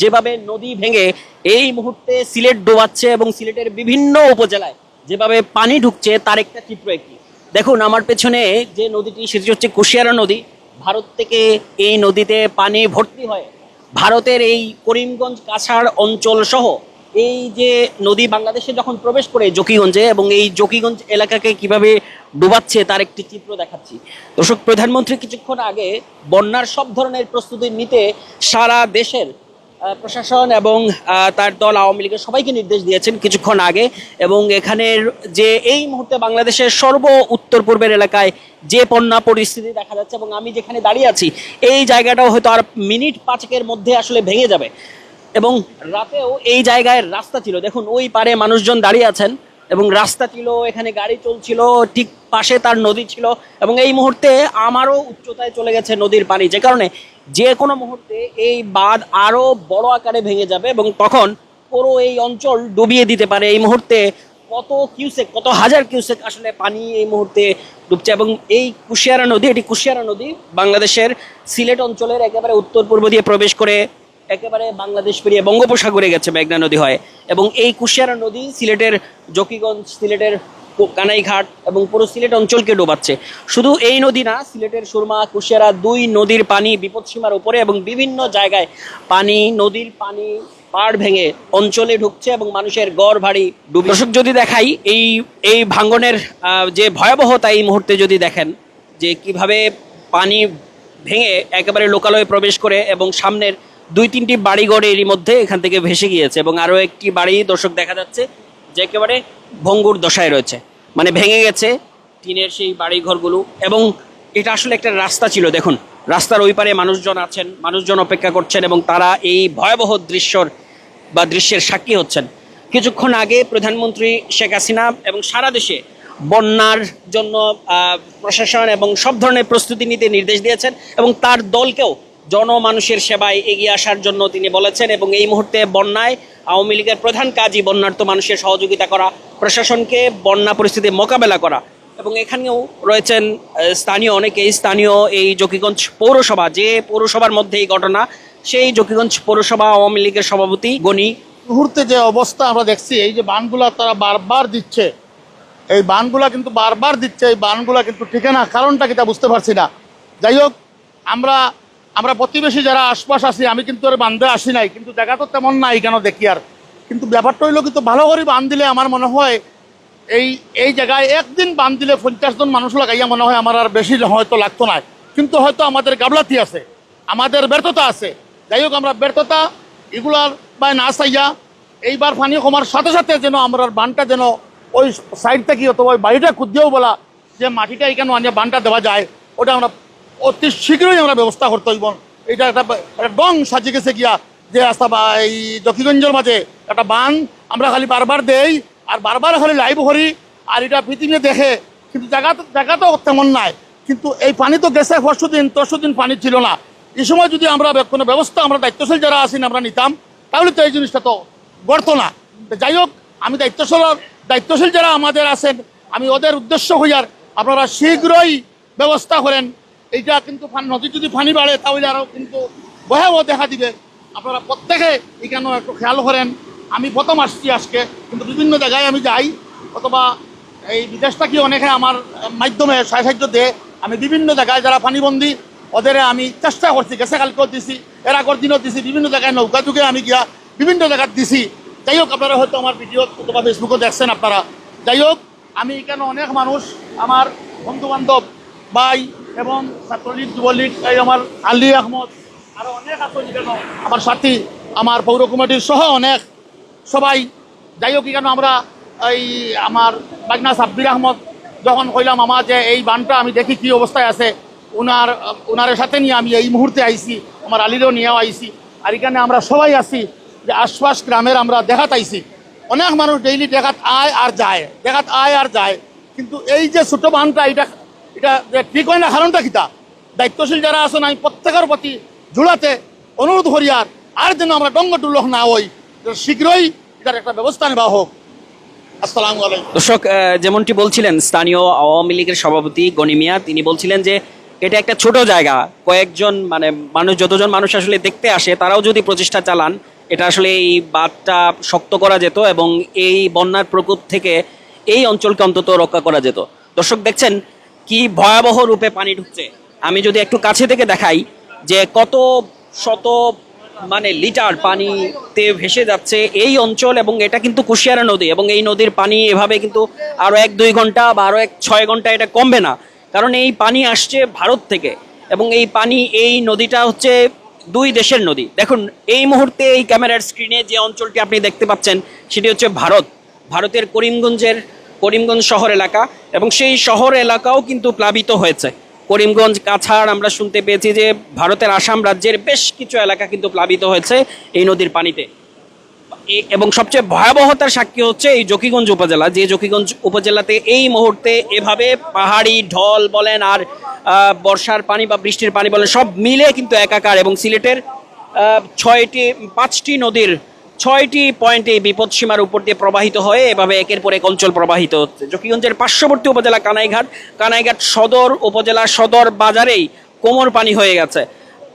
যেভাবে নদী ভেঙে এই মুহূর্তে সিলেট ডোবাচ্ছে এবং সিলেটের বিভিন্ন উপজেলায় যেভাবে পানি ঢুকছে, তার একটা চিত্র একটি। দেখুন, আমার পেছনে যে নদীটি, সেটি হচ্ছে কুশিয়ারা নদী। ভারত থেকে এই নদীতে পানি ভর্তি হয়। ভারতের এই করিমগঞ্জ, কাছাড় অঞ্চল সহ এই যে নদী বাংলাদেশে যখন প্রবেশ করে জকিগঞ্জে এবং এই জকিগঞ্জ এলাকাকে কীভাবে ডুবাচ্ছে, তার একটি চিত্র দেখাচ্ছি। দর্শক, প্রধানমন্ত্রী কিছুক্ষণ আগে বন্যার সব ধরনের প্রস্তুতি নিতে সারা দেশের প্রশাসন এবং তার দল আওয়ামী লীগের সবাইকে নির্দেশ দিয়েছেন কিছুক্ষণ আগে এবং এখানের যে এই মুহূর্তে বাংলাদেশের সর্ব উত্তর পূর্বের এলাকায় যে বন্যা পরিস্থিতি দেখা যাচ্ছে এবং আমি যেখানে দাঁড়িয়ে আছি, এই জায়গাটাও হয়তো আর মিনিট পাঁচকের মধ্যে আসলে ভেঙে যাবে। এবং রাতেও এই জায়গায় রাস্তা ছিল। দেখুন, ওই পারে মানুষজন দাঁড়িয়ে আছেন। এবং রাস্তা ছিল, এখানে গাড়ি চলছিল, ঠিক পাশে তার নদী ছিল এবং এই মুহূর্তে আমারও উচ্চতায় চলে গেছে নদীর পানি। যে কারণে যে কোনো মুহূর্তে এই বাঁধ আরও বড় আকারে ভেঙে যাবে এবং তখন পুরো এই অঞ্চল ডুবিয়ে দিতে পারে। এই মুহূর্তে কত কিউসেক, কত হাজার কিউসেক আসলে পানি এই মুহূর্তে ডুবছে এবং এই কুশিয়ারা নদী, এটি কুশিয়ারা নদী, বাংলাদেশের সিলেট অঞ্চলের একেবারে উত্তর পূর্ব দিয়ে প্রবেশ করে একেবারে বাংলাদেশ পেরিয়ে বঙ্গোপসাগরে গেছে মেঘনা নদী হয়। এবং এই কুশিয়ারা নদী সিলেটের জকিগঞ্জ, সিলেটের কানাইঘাট এবং পুরো সিলেট অঞ্চলকে ডোবাচ্ছে। শুধু এই নদী না, সিলেটের সুরমা, কুশিয়ারা দুই নদীর পানি বিপদসীমার উপরে এবং বিভিন্ন জায়গায় পানি, নদীর পানি পাড় ভেঙে অঞ্চলে ঢুকছে এবং মানুষের গড় ভারী ডুবে। দর্শক, যদি দেখাই এই এই ভাঙ্গনের যে ভয়াবহতা এই মুহূর্তে যদি দেখেন, যে কীভাবে পানি ভেঙে একেবারে লোকালয়ে প্রবেশ করে এবং সামনের দুই তিনটি বাড়িঘর এরই মধ্যে এখান থেকে ভেসে গিয়েছে এবং আরও একটি বাড়ি, দর্শক দেখা যাচ্ছে, যে একেবারে ভঙ্গুর দশায় রয়েছে। মানে ভেঙে গেছে টিনের সেই বাড়িঘরগুলো এবং এটা আসলে একটা রাস্তা ছিল। দেখুন, রাস্তার ওই পারে মানুষজন আছেন, মানুষজন অপেক্ষা করছেন এবং তারা এই ভয়াবহ দৃশ্যর বা দৃশ্যের সাক্ষী হচ্ছেন। কিছুক্ষণ আগে প্রধানমন্ত্রী শেখ হাসিনা এবং সারা দেশে বন্যার জন্য প্রশাসন এবং সব ধরনের প্রস্তুতি নিতে নির্দেশ দিয়েছেন এবং তার দলকেও জনমানুষের সেবায় এগিয়ে আসার জন্য তিনি বলেছেন এবং এই মুহূর্তে বন্যায় আওয়ামী লীগের প্রধান কাজই বন্যার্থ মানুষের সহযোগিতা করা, প্রশাসনকে বন্যা পরিস্থিতি মোকাবেলা করা এবং এখানেও রয়েছেন স্থানীয় অনেকেই, স্থানীয় এই জকিগঞ্জ পৌরসভা, যে পৌরসভার মধ্যে এই ঘটনা, সেই জকিগঞ্জ পৌরসভা আওয়ামী লীগের সভাপতি গণি মুহূর্তে যে অবস্থা আমরা দেখছি, এই যে বানগুলা তারা বারবার দিচ্ছে, এই বানগুলা কিন্তু বারবার দিচ্ছে, এই বানগুলা কিন্তু ঠিক না, কারণটা কিটা বুঝতে পারছি না। যাই হোক, আমরা আমরা প্রতিবেশী যারা আশপাশ আছি, আমি কিন্তু আর বান্ধে আসি নাই, কিন্তু জায়গা তো তেমন নাই কেন দেখি আর। কিন্তু ব্যাপারটা হইল কিন্তু ভালো করে বান দিলে আমার মনে হয় এই এই জায়গায় একদিন বান দিলে পঞ্চাশ জন মানুষ লাগাইয়া মনে হয় আমার আর বেশি হয়তো লাগতো না। কিন্তু হয়তো আমাদের গাবলাতি আছে, আমাদের ব্যর্থতা আছে। যাই হোক, আমরা ব্যর্থতা এগুলার বা না চাইয়া এইবার পানি কমার সাথে সাথে যেন আমরা বানটা যেন ওই সাইড থেকে অথবা ওই বাড়িটা খুঁজতেও বলা যে মাটিটা এখানে আনিয়ে বানটা দেওয়া যায়, ওটা আমরা অতি শীঘ্রই আমরা ব্যবস্থা করতে হইব। এটা একটা ডং সাজিয়ে গেছে গিয়া যে রাস্তা বা এই দক্ষিণগঞ্জের মাঝে একটা বান আমরা খালি বারবার দেই আর বারবার খালি লাইভ করি। আর এটা পৃথিবী দেখে কিন্তু জায়গা জায়গা তো তেমন নাই। কিন্তু এই পানি তো গেছে পরশু দিন, তরশু দিন পানি ছিল না। এই সময় যদি আমরা কোনো ব্যবস্থা, আমরা দায়িত্বশীল যারা আসেন আমরা নিতাম, তাহলে তো এই জিনিসটা তো গড়তো না। যাই হোক, আমি দায়িত্বশীল দায়িত্বশীল যারা আমাদের আছেন, আমি ওদের উদ্দেশ্য হইয়ার আপনারা শীঘ্রই ব্যবস্থা করেন। এইটা কিন্তু নদী যদি পানি বাড়ে, তাহলে আরও কিন্তু ভয়াবহ দেখা দিবে। আপনারা প্রত্যেকে এখানে একটু খেয়াল করেন। আমি প্রথম আসছি আজকে, কিন্তু বিভিন্ন জায়গায় আমি যাই, অথবা এই বিদেশ থেকে অনেকে আমার মাধ্যমে সাহায্য দেয়। আমি বিভিন্ন জায়গায় যারা পানিবন্দী, ওদের আমি চেষ্টা করছি, গেছে কালকেও দিছি, এর আগর দিনও দিছি, বিভিন্ন জায়গায় নৌকা যুগে আমি গিয়া বিভিন্ন জায়গায় দিছি। যাই হোক, আপনারা হয়তো আমার ভিডিও অথবা ফেসবুকে দেখছেন আপনারা। যাই হোক, আমি এখানে অনেক মানুষ, আমার বন্ধু বান্ধব ভাই এবং ছাত্রলীগ, যুবলীগ, এই আমার আলী আহমদ আরও অনেক আছে। আমার সাথী, আমার পৌর কমিটির সহ অনেক। সবাই, যাই হোক কেন আমরা এই আমার বাগনা সাব্বির আহমদ, যখন কইলাম আমার যে এই বানটা আমি দেখি কি অবস্থায় আছে ওনার ওনারের সাথে নিয়ে আমি এই মুহূর্তে আইছি, আমার আলিরও নিয়েও আইছি। আর এখানে আমরা সবাই আছি যে আশপাশ গ্রামের আমরা দেখাত আইছি। অনেক মানুষ ডেইলি দেখাত আয় আর যায়, দেখাত আয় আর যায়। কিন্তু এই যে ছোট বানটা, এটা এটা ঠিক হয় না, কারণটা কিতা দায়িত্বশীল যারা আছেন, আমি প্রত্যেকের প্রতি জোড়াতে অনুরোধ করি আর আর যেন আমরা ডঙ্গ টুল্লক না হই শীঘ্রই এটার একটা ব্যবস্থা নেওয়া হোক। দর্শক যেমনটি বলছিলেন, স্থানীয় আওয়ামী লীগের সভাপতি গনি মিয়া, তিনি বলছিলেন যে, এটা একটা ছোট জায়গা, কয়েকজন মানে মানুষ, যতজন মানুষ আসলে দেখতে আসে, তারাও যদি প্রচেষ্টা চালান, এটা আসলে এই বাঁধটা শক্ত করা যেত এবং এই বন্যার প্রকোপ থেকে এই অঞ্চলকে অন্তত রক্ষা করা যেত। দর্শক, দেখছেন কি ভয়াবহ রূপে পানি ঢুকছে? আমি যদি একটু কাছে থেকে দেখাই যে কত শত মানে লিটার পানিতে ভেসে যাচ্ছে এই অঞ্চল এবং এটা কিন্তু কুশিয়ারা নদী এবং এই নদীর পানি এভাবে কিন্তু আরও এক দুই ঘণ্টা বা আরও এক ছয় ঘণ্টা এটা কমবে না। কারণ এই পানি আসছে ভারত থেকে এবং এই পানি এই নদীটা হচ্ছে দুই দেশের নদী। দেখুন, এই মুহূর্তে এই ক্যামেরার স্ক্রিনে যে অঞ্চলটি আপনি দেখতে পাচ্ছেন, সেটি হচ্ছে ভারত। ভারতের করিমগঞ্জের করিমগঞ্জ শহর এলাকা এবং সেই শহর এলাকাও কিন্তু প্লাবিত হয়েছে। করিমগঞ্জ, কাছাড় আমরা শুনতে পেয়েছি যে ভারতের আসাম রাজ্যের বেশ কিছু এলাকা কিন্তু প্লাবিত হয়েছে এই নদীর পানিতে। এবং সবচেয়ে ভয়াবহতার সাক্ষী হচ্ছে এই জকিগঞ্জ উপজেলা, যে জকিগঞ্জ উপজেলাতে এই মুহূর্তে এভাবে পাহাড়ি ঢল বলেন আর বর্ষার পানি বা বৃষ্টির পানি বলেন সব মিলে কিন্তু একাকার এবং সিলেটের ছয়টি, পাঁচটি নদীর ছয়টি পয়েন্টে বিপদসীমার উপর দিয়ে প্রবাহিত হয়ে এভাবে একের পর এক অঞ্চল প্রবাহিত হচ্ছে। জকিগঞ্জের পার্শ্ববর্তী উপজেলা কানাইঘাট কানাইঘাট সদর উপজেলা সদর বাজারেই কোমর পানি হয়ে গেছে।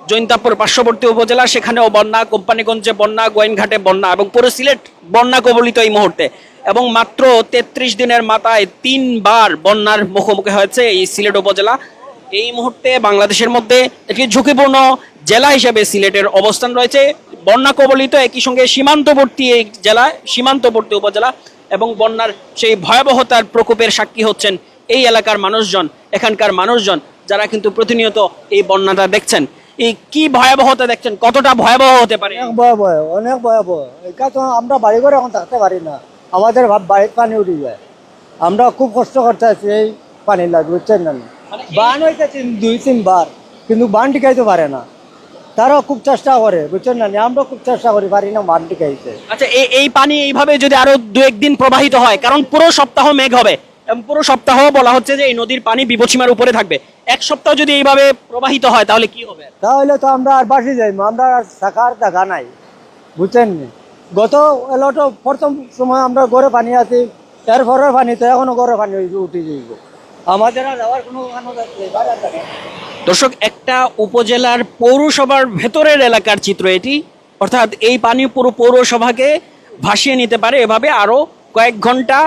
জৈন্তাপুর পার্শ্ববর্তী উপজেলা, সেখানেও বন্যা, কোম্পানিগঞ্জে বন্যা, গোয়েনঘাটে বন্যা এবং পুরো সিলেট বন্যা কবলিত এই মুহূর্তে। এবং মাত্র তেত্রিশ দিনের মাথায় তিনবার বন্যার মুখোমুখি হয়েছে এই সিলেট উপজেলা। এই মুহূর্তে বাংলাদেশের মধ্যে একটি ঝুঁকিপূর্ণ জেলা হিসেবে সিলেটের অবস্থান রয়েছে। বন্যা কবলিত একই সঙ্গে সীমান্তবর্তী এই জেলা, সীমান্তবর্তী উপজেলা এবং বন্যার সেই ভয়াবহতার প্রকোপের সাক্ষী হচ্ছেন এই এলাকার মানুষজন, এখানকার মানুষজন যারা কিন্তু প্রতিনিয়ত এই বন্যাটা দেখছেন। এই কি ভয়াবহতা দেখছেন? কতটা ভয়াবহ হতে পারে? অনেক ভয়াবহ অনেক ভয়াবহ। এটা তো আমরা বাড়ি ঘরে এখন থাকতে পারি না। আমাদের বাড়ির পানি উঠে যায়। আমরা খুব কষ্ট করতে আছি এই পানি লাগে বুঝছেন না? মানে এই- বান তিন দুই তিনবার কিন্তু বান টিকাইতে পারে না। তারাও খুব চেষ্টা করে বুঝছেন না? আমরা খুব চেষ্টা করি পারি না বান টিকাইতে। আচ্ছা এই এই পানি এইভাবে যদি আরও দু একদিন প্রবাহিত হয় কারণ পুরো সপ্তাহ মেঘ হবে এবং পুরো সপ্তাহ বলা হচ্ছে যে এই নদীর পানি বিপদসীমার উপরে থাকবে। এক সপ্তাহ যদি এইভাবে প্রবাহিত হয় তাহলে কি হবে? তাহলে তো আমরা আর বাসি যাই আমরা আর থাকার দেখা নাই বুঝছেন গত এলো তো প্রথম সময় আমরা ঘরে পানি আছি এরপরের পানি তো এখনও ঘরে পানি উঠে যাইব। নাই। দর্শক, একটা উপজেলার পৌরসভার ভেতরের এলাকার চিত্র এটি। অর্থাৎ এই পানি পুরো পৌরসভাকে ভাসিয়ে নিতে পারে। এভাবে আরও কয়েক ঘণ্টা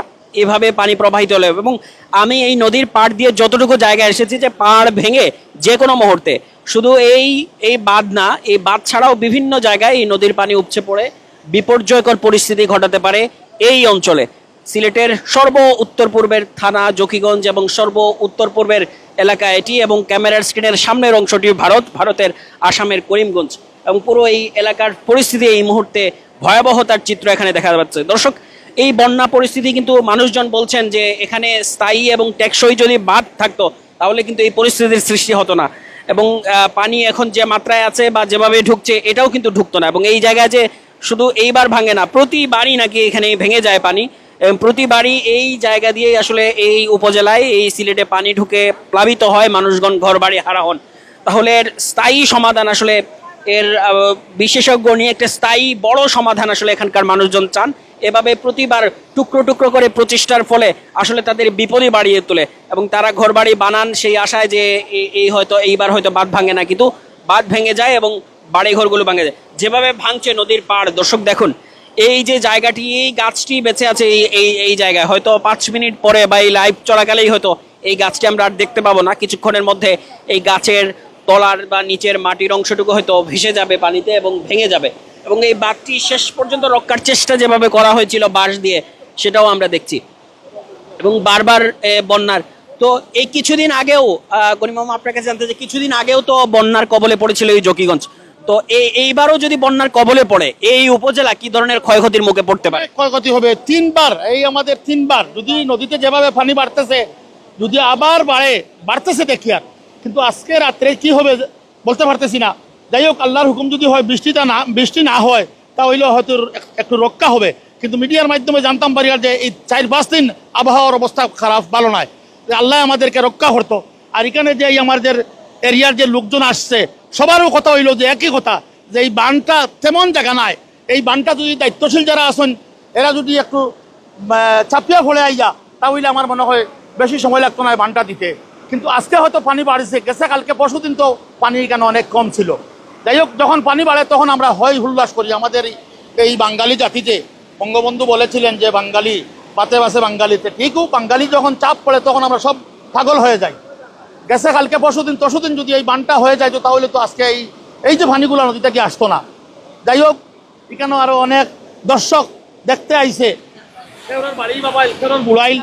এভাবে পানি প্রবাহিত হলে। এবং আমি এই নদীর পাড় দিয়ে যতটুকু জায়গায় এসেছি যে পাড় ভেঙে যে কোনো মুহূর্তে, শুধু এই এই বাঁধ না, এই বাঁধ ছাড়াও বিভিন্ন জায়গায় এই নদীর পানি উপচে পড়ে। বিপর্যয়কর পরিস্থিতি ঘটাতে পারে এই অঞ্চলে। সিলেটের সর্ব উত্তর পূর্বের থানা, জকিগঞ্জ এবং সর্ব উত্তর পূর্বের এলাকা এটি এবং ক্যামেরার স্ক্রিনের সামনের অংশটি ভারত, ভারতের আসামের করিমগঞ্জ এবং পুরো এই এলাকার পরিস্থিতি এই মুহূর্তে ভয়াবহতার চিত্র এখানে দেখা যাচ্ছে। দর্শক, এই বন্যা পরিস্থিতি কিন্তু মানুষজন বলছেন যে এখানে স্থায়ী এবং টেকসই যদি বাদ থাকতো, তাহলে কিন্তু এই পরিস্থিতির সৃষ্টি হতো না এবং পানি এখন যে মাত্রায় আছে বা যেভাবে ঢুকছে এটাও কিন্তু ঢুকতো না এবং এই জায়গায় যে শুধু এইবার ভাঙে না, প্রতিবারই নাকি এখানে ভেঙে যায় পানি। প্রতিবারই এই জায়গা দিয়েই আসলে এই উপজেলায় এই সিলেটে পানি ঢুকে প্লাবিত হয়, মানুষগণ ঘর বাড়ি হারা হন। তাহলে এর স্থায়ী সমাধান আসলে এর বিশেষজ্ঞ নিয়ে একটা স্থায়ী বড় সমাধান আসলে এখানকার মানুষজন চান। এভাবে প্রতিবার টুকরো টুকরো করে প্রচেষ্টার ফলে আসলে তাদের বিপদই বাড়িয়ে তোলে এবং তারা ঘর বাড়ি বানান সেই আশায় যে এই- এই হয়তো, এইবার হয়তো বাঁধ ভাঙে না, কিন্তু বাঁধ ভেঙে যায় এবং বাড়ি ঘরগুলো ভাঙে যায়। যেভাবে ভাঙছে নদীর পাড়, দর্শক দেখুন এই যে জায়গাটি এই গাছটি বেঁচে আছে এই এই এই জায়গায়। হয়তো পাঁচ মিনিট পরে বা এই লাইভ চলাকালেই হয়তো এই গাছটি আমরা আর দেখতে পাবো না। কিছুক্ষণের মধ্যে এই গাছের তলার বা নিচের মাটির অংশটুকু হয়তো ভেসে যাবে পানিতে এবং ভেঙে যাবে। এবং এই বাঘটি শেষ পর্যন্ত রক্ষার চেষ্টা যেভাবে করা হয়েছিল বাঁশ দিয়ে সেটাও আমরা দেখছি। এবং বারবার বন্যার। তো এই কিছুদিন আগেও আহ, করিম মামা আপনার কাছে জানতে যে কিছুদিন আগেও তো বন্যার কবলে পড়েছিল এই জকিগঞ্জ। তো এই এইবারও যদি বন্যার কবলে পড়ে, এই উপজেলা কি ধরনের ক্ষয়ক্ষতির মুখে পড়তে পারে? ক্ষয়ক্ষতি হবে। তিনবার, এই আমাদের তিনবার। যদি নদীতে যেভাবে পানি বাড়তেছে, যদি আবার বাড়ে, বাড়তেছে দেখি আর। কিন্তু আজকে রাত্রে কি হবে বলতে পারতেছি না। যাই হোক, আল্লাহর হুকুম যদি হয়, বৃষ্টিটা না বৃষ্টি না হয় তা তাহলে হয়তো একটু রক্ষা হবে। কিন্তু মিডিয়ার মাধ্যমে জানতাম পারি আর যে এই চার পাঁচ দিন আবহাওয়ার অবস্থা খারাপ, ভালো নয় আল্লাহ আমাদেরকে রক্ষা করতো। আর এখানে যে আমাদের এরিয়ার যে লোকজন আসছে সবারও কথা হইল যে একই কথা, যে এই বানটা তেমন জায়গা নাই। এই বানটা যদি দায়িত্বশীল যারা আছেন, এরা যদি একটু চাপিয়া ফলে আইয়া, তাহলে আমার মনে হয় বেশি সময় লাগতো না বানটা দিতে। কিন্তু আজকে হয়তো পানি বাড়ছে, গেছে, কালকে পরশু দিন তো পানি কেন অনেক কম ছিল। যাই হোক, যখন পানি বাড়ে, তখন আমরা হয় হুল্লাস করি। আমাদের এই- বাঙালি জাতিতে, বঙ্গবন্ধু বলেছিলেন যে বাঙালি, পাতে বাসে বাঙালিতে। ঠিকও বাঙালি যখন চাপ পড়ে, তখন আমরা সব পাগল হয়ে যাই। গেছে কালকে পরশু দিন তরশু দিন যদি এই বানটা হয়ে যায় তো তাহলে তো আজকে এই এই যে পানিগুলো নদীটা কি আসতো না। যাই হোক এখানে আরও অনেক দর্শক দেখতে আইছে। বাড়ি বাবা বুড়াইল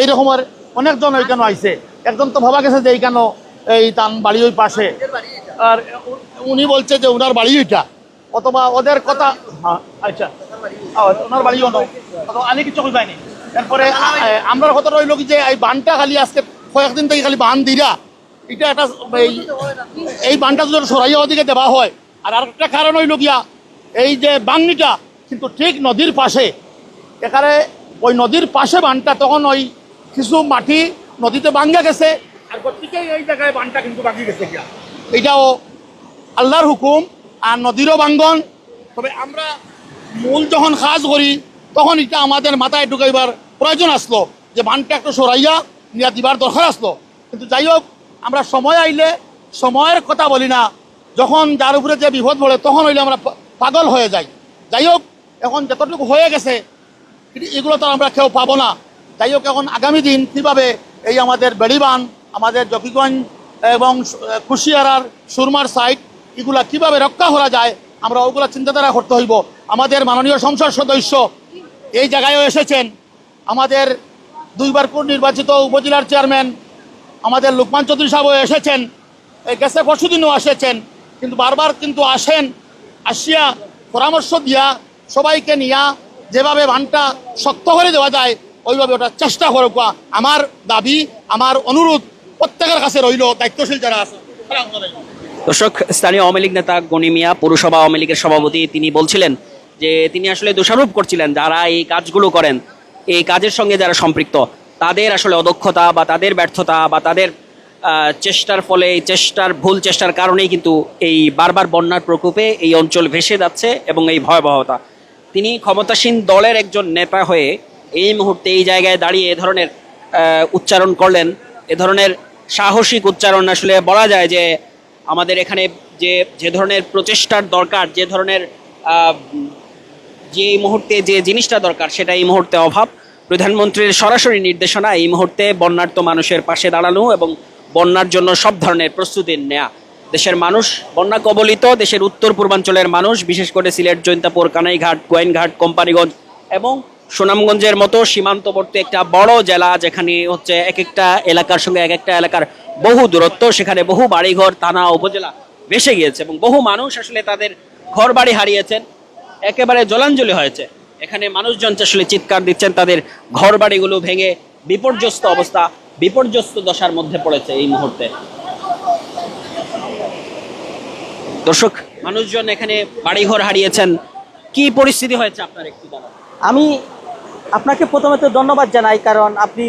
এইরকমের অনেকজন ওইখানে আইছে। একজন তো ভাবা গেছে যে এইখানে এই তান বাড়ি ওই পাশে। আর উনি বলছে যে ওনার বাড়ি ওইটা অথবা ওদের কথা হ্যাঁ আচ্ছা। ওনার আমি কিছু কইবাইনি তারপরে আমরা কথা রইল কি যে এই বানটা খালি আজকে কয়েকদিন থেকে খালি বান দিরা। এটা একটা এই বানটা যদি সরাইয়া ওদিকে দেওয়া হয়, আর আরেকটা কারণ হইল গিয়া, এই যে বাংনিটা কিন্তু ঠিক নদীর পাশে। এখানে ওই নদীর পাশে বানটা, তখন ওই কিছু মাটি নদীতে ভাঙ্গা গেছে, আর গতিকে এই জায়গায় বানটা কিন্তু ভাঙি গেছে গিয়া। এইটাও আল্লাহর হুকুম, আর নদীরও বাঙ্গন তবে আমরা মূল যখন কাজ করি, তখন এটা আমাদের মাথায় ঢুকাইবার প্রয়োজন আসলো, যে বানটা একটু সরাইয়া নিয়ে দিবার দরকার আসলো। কিন্তু যাই হোক আমরা সময় আইলে, সময়ের কথা বলি না। যখন যার উপরে যে বিপদ পড়ে, তখন হইলে আমরা পাগল হয়ে যাই। যাই হোক এখন যতটুকু হয়ে গেছে এগুলো তো আমরা কেউ পাবো না। যাই হোক এখন আগামী দিন কীভাবে এই আমাদের বেড়িবান, আমাদের জকিগঞ্জ এবং কুশিয়ারার সুরমার সাইট এগুলা কীভাবে রক্ষা করা যায়, আমরা ওগুলা চিন্তাধারা করতে হইব। আমাদের মাননীয় সংসদ সদস্য এই জায়গায়ও এসেছেন। আমাদের দুইবার নির্বাচিত উপজেলার চেয়ারম্যান আমাদের লোকমান চৌধুরী সাহেবও এসেছেন। এই গেছে পরশুদিনও এসেছেন কিন্তু বারবার কিন্তু আসেন, আসিয়া পরামর্শ দিয়া সবাইকে নিয়া যেভাবে বানটা শক্ত করে দেওয়া যায়, ওইভাবে ওটা চেষ্টা করুক আমার দাবি, আমার অনুরোধ প্রত্যেকের কাছে রইল, দায়িত্বশীল যারা আছে। দর্শক, স্থানীয় আওয়ামী লীগ নেতা গনি মিয়া, পৌরসভা আওয়ামী লীগের সভাপতি, তিনি বলছিলেন যে তিনি আসলে দোষারোপ করছিলেন, যারা এই কাজগুলো করেন, এই কাজের সঙ্গে যারা সম্পৃক্ত তাদের আসলে অদক্ষতা বা তাদের ব্যর্থতা বা তাদের চেষ্টার ফলে, চেষ্টার ভুল, চেষ্টার কারণেই কিন্তু এই বারবার বন্যার প্রকোপে এই অঞ্চল ভেসে যাচ্ছে এবং এই ভয়াবহতা। তিনি ক্ষমতাসীন দলের একজন নেতা হয়ে এই মুহূর্তে এই জায়গায় দাঁড়িয়ে এ ধরনের উচ্চারণ করলেন। এ ধরনের সাহসিক উচ্চারণ আসলে বলা যায় যে আমাদের এখানে যে যে ধরনের প্রচেষ্টার দরকার, যে ধরনের যে মুহূর্তে যে জিনিসটা দরকার, সেটা এই মুহূর্তে অভাব। প্রধানমন্ত্রীর সরাসরি নির্দেশনা এই মুহূর্তে বন্যার্ত মানুষের পাশে দাঁড়ানো এবং বন্যার জন্য সব ধরনের প্রস্তুতি নেয়া। দেশের মানুষ, বন্যা কবলিত, দেশের উত্তর পূর্বাঞ্চলের মানুষ, বিশেষ করে সিলেট, জৈন্তাপুর, কানাইঘাট, গোয়েনঘাট, কোম্পানিগঞ্জ এবং সুনামগঞ্জের মতো সীমান্তবর্তী একটা বড় জেলা যেখানে হচ্ছে এক একটা এলাকার সঙ্গে এক একটা এলাকার বহু দূরত্ব, সেখানে বহু বাড়িঘর, থানা, উপজেলা ভেসে গিয়েছে এবং বহু মানুষ আসলে তাদের ঘর বাড়ি হারিয়েছেন, একেবারে জলাঞ্জলি হয়েছে। এখানে মানুষজন আসলে চিৎকার দিচ্ছেন, তাদের ঘর বাড়িগুলো ভেঙে বিপর্যস্ত অবস্থা, বিপর্যস্ত দশার মধ্যে পড়েছে এই মুহূর্তে। দর্শক, মানুষজন এখানে বাড়িঘর হারিয়েছেন। কি পরিস্থিতি হয়েছে আপনার একটু আমি আপনাকে প্রথমে তো ধন্যবাদ জানাই, কারণ আপনি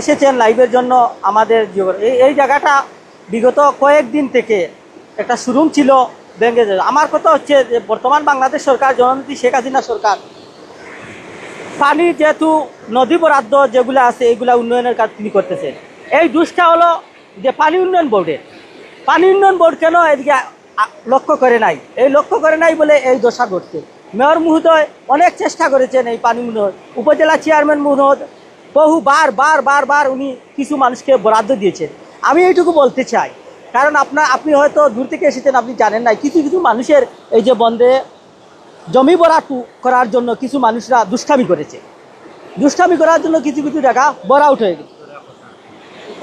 এসেছেন লাইভের জন্য আমাদের জীবন। এই এই জায়গাটা বিগত কয়েকদিন থেকে একটা শোরুম ছিল ভেঙে আমার কথা হচ্ছে যে বর্তমান বাংলাদেশ সরকার, জননেত্রী শেখ হাসিনা সরকার পানি যেহেতু নদী বরাদ্দ যেগুলো আছে, এগুলা উন্নয়নের কাজ তিনি করতেছেন। এই দুষ্টা হলো যে পানি উন্নয়ন বোর্ডের পানি উন্নয়ন বোর্ড কেন এদিকে লক্ষ্য করে নাই? এই লক্ষ্য করে নাই বলে এই দশা ঘটছে। মেয়র মহোদয় অনেক চেষ্টা করেছেন এই পানি উন্নয়ন। উপজেলা চেয়ারম্যান মহোদয় বহু বার বার বার বার উনি কিছু মানুষকে বরাদ্দ দিয়েছেন। আমি এইটুকু বলতে চাই, কারণ আপনার আপনি হয়তো দূর থেকে এসেছেন, আপনি জানেন না কিছু কিছু মানুষের এই যে বন্ধে জমি বরাট করার জন্য কিছু মানুষরা দুষ্টামি করেছে। দুষ্টামি করার জন্য কিছু কিছু জায়গা বরাউট হয়ে গেছে।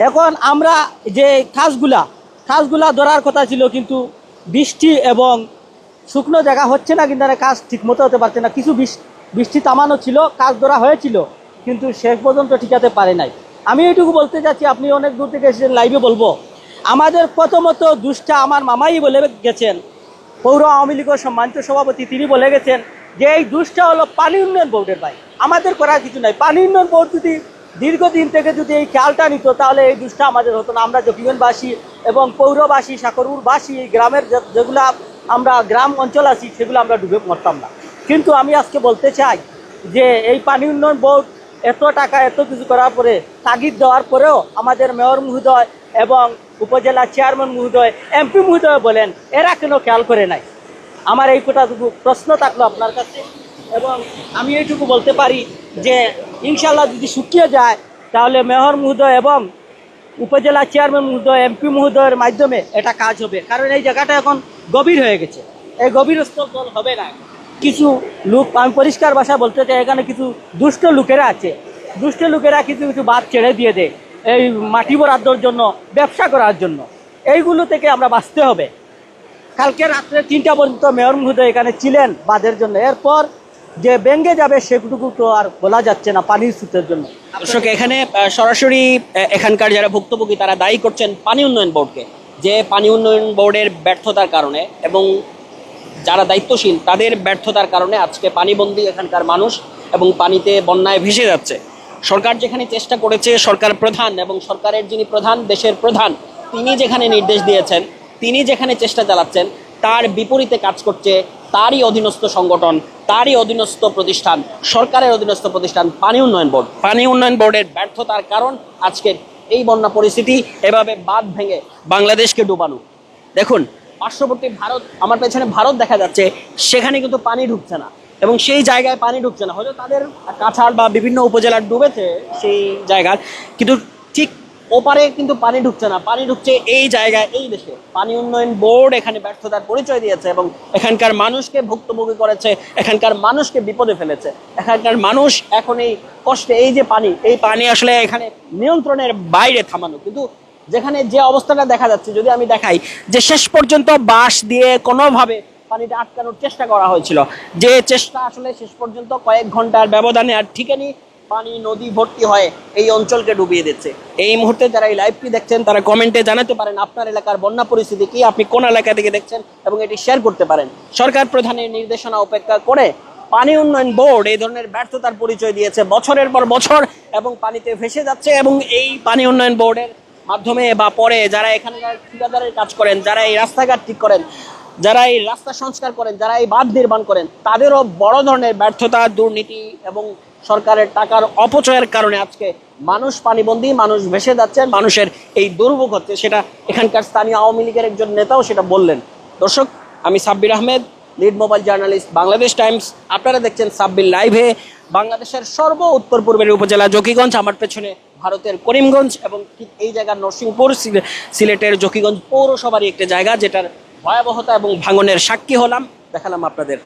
এখন আমরা যে কাজগুলা কাজগুলা ধরার কথা ছিল কিন্তু বৃষ্টি এবং শুকনো জায়গা হচ্ছে না কিন্তু কাজ ঠিক মতো হতে পারছে না। কিছু বৃষ- বৃষ্টি তামানো ছিল কাজ ধরা হয়েছিল কিন্তু শেষ পর্যন্ত ঠিকাতে পারে নাই। আমি এইটুকু বলতে চাচ্ছি, আপনি অনেক দূর থেকে এসেছেন লাইভে বলব। আমাদের প্রথমত দুষ্টা আমার মামাই বলে গেছেন পৌর আওয়ামী লীগের সম্মানিত সভাপতি তিনি বলে গেছেন যে এই দুষ্টা হলো পানি উন্নয়ন বোর্ডের ভাই। আমাদের করার কিছু নাই। পানি উন্নয়ন বোর্ড যদি দীর্ঘদিন থেকে যদি এই খেয়ালটা নিত, তাহলে এই দুষ্টা আমাদের হতো না। আমরা জকিগঞ্জবাসী এবং পৌরবাসী সাকরুরবাসী এই গ্রামের যেগুলা আমরা গ্রাম অঞ্চল আছি, সেগুলো আমরা ডুবে মরতাম না। কিন্তু আমি আজকে বলতে চাই যে এই পানি উন্নয়ন বোর্ড এত টাকা, এত কিছু করার পরে, তাগিদ দেওয়ার পরেও আমাদের মেয়র মহোদয় এবং উপজেলা চেয়ারম্যান মহোদয়, এমপি মহোদয় বলেন, এরা কেন খেয়াল করে নাই। আমার এই কোটাটুকু প্রশ্ন থাকল আপনার কাছে এবং আমি এইটুকু বলতে পারি যে ইনশাল্লাহ যদি শুকিয়ে যায়, তাহলে মেহর মহোদয় এবং উপজেলা চেয়ারম্যান মহোদয়, এমপি মহোদয়ের মাধ্যমে এটা কাজ হবে। কারণ এই জায়গাটা এখন গভীর হয়ে গেছে। এই গভীর স্তর হবে না। কিছু লোক, আমি পরিষ্কার ভাষা বলতে চাই, এখানে কিছু দুষ্ট লোকেরা আছে। দুষ্ট লোকেরা কিছু কিছু বাদ ছেড়ে দিয়ে দেয়। এই মাটি বরাদ্দর জন্য, ব্যবসা করার জন্য। এইগুলো থেকে আমরা বাঁচতে হবে। কালকে রাত্রে তিনটা পর্যন্ত মেয়র মহোদয় এখানে ছিলেন বাদের জন্য। এরপর যে ব্যাঙ্গে যাবে সেটুকু তো আর বলা যাচ্ছে না পানির স্রোতের জন্য। দর্শক, এখানে সরাসরি এখানকার যারা ভুক্তভোগী, তারা দায়ী করছেন পানি উন্নয়ন বোর্ডকে। যে পানি উন্নয়ন বোর্ডের ব্যর্থতার কারণে এবং যারা দায়িত্বশীল, তাদের ব্যর্থতার কারণে আজকে পানিবন্দী এখানকার মানুষ এবং পানিতে বন্যায় ভেসে যাচ্ছে। সরকার যেখানে চেষ্টা করেছে, সরকার প্রধান এবং সরকারের যিনি প্রধান, দেশের প্রধান, তিনি যেখানে নির্দেশ দিয়েছেন, তিনি যেখানে চেষ্টা চালাচ্ছেন, তার বিপরীতে কাজ করছে তারই অধীনস্থ সংগঠন, তারই অধীনস্থ প্রতিষ্ঠান, সরকারের অধীনস্থ প্রতিষ্ঠান পানি উন্নয়ন বোর্ড। পানি উন্নয়ন বোর্ডের ব্যর্থতার কারণ আজকের এই বন্যা পরিস্থিতি, এভাবে বাদ ভেঙে বাংলাদেশকে ডুবানো। দেখুন, পার্শ্ববর্তী ভারত, আমার পেছনে ভারত দেখা যাচ্ছে, সেখানে কিন্তু পানি ঢুকছে না। এবং সেই জায়গায় পানি ঢুকছে না। হয়তো তাদের কাছাড় বা বিভিন্ন উপজেলার ডুবেছে সেই জায়গার, কিন্তু ঠিক ওপারে কিন্তু পানি ঢুকছে না। পানি ঢুকছে এই জায়গায়, এই দেশে। পানি উন্নয়ন বোর্ড এখানে ব্যর্থতার পরিচয় দিয়েছে এবং এখানকার মানুষকে ভুক্তভোগী করেছে, এখানকার মানুষকে বিপদে ফেলেছে। এখানকার মানুষ এখন এই কষ্টে, এই যে পানি, এই পানি আসলে এখানে নিয়ন্ত্রণের বাইরে থামানো। কিন্তু যেখানে যে অবস্থাটা দেখা যাচ্ছে, যদি আমি দেখাই, যে শেষ পর্যন্ত বাঁশ দিয়ে কোনোভাবে পানিটা আটকানোর চেষ্টা করা হয়েছিল। যে চেষ্টা আসলে শেষ পর্যন্ত কয়েক ঘণ্টার ব্যবধানে আর ঠিকানি পানি নদী ভর্তি হয়ে এই অঞ্চলকে ডুবিয়ে দিচ্ছে। এই মুহূর্তে যারা এই লাইভটি দেখছেন, তারা কমেন্টে জানাতে পারেন আপনার এলাকার বন্যা পরিস্থিতি কি, আপনি কোন এলাকা থেকে দেখছেন এবং এটি শেয়ার করতে পারেন। সরকার প্রধানের নির্দেশনা উপেক্ষা করে পানি উন্নয়ন বোর্ড এই ধরনের ব্যর্থতার পরিচয় দিয়েছে। বছরের পর বছর এবং পানিতে ভেসে যাচ্ছে এবং এই পানি উন্নয়ন বোর্ডের মাধ্যমে বা পরে যারা এখানকার ঠিকাদারের কাজ করেন, যারা এই রাস্তাঘাট ঠিক করেন যারা এই রাস্তা সংস্কার করেন, যারা এই বাঁধ নির্মাণ করেন, তাদেরও বড় ধরনের ব্যর্থতা, দুর্নীতি এবং সরকারের টাকার অপচয়ের কারণে আজকে মানুষ পানিবন্দী, মানুষ ভেসে যাচ্ছেন মানুষের এই দুর্ভোগ হচ্ছে। সেটা এখানকার স্থানীয় আওয়ামী লীগের একজন নেতাও সেটা বললেন। দর্শক, আমি Sabbir Ahmed lead mobile journalist Bangladesh Times. আপনারা দেখছেন সাব্বির লাইভে বাংলাদেশের সর্ব উত্তর পূর্বের উপজেলা জকিগঞ্জ, আমার পেছনে ভারতের করিমগঞ্জ এবং ঠিক এই জায়গার নরসিংপুর সিলে- সিলেটের জকিগঞ্জ পৌরসভারই একটি জায়গা, যেটার ভয়াবহতা এবং ভাঙনের সাক্ষী হলাম। দেখালাম আপনাদের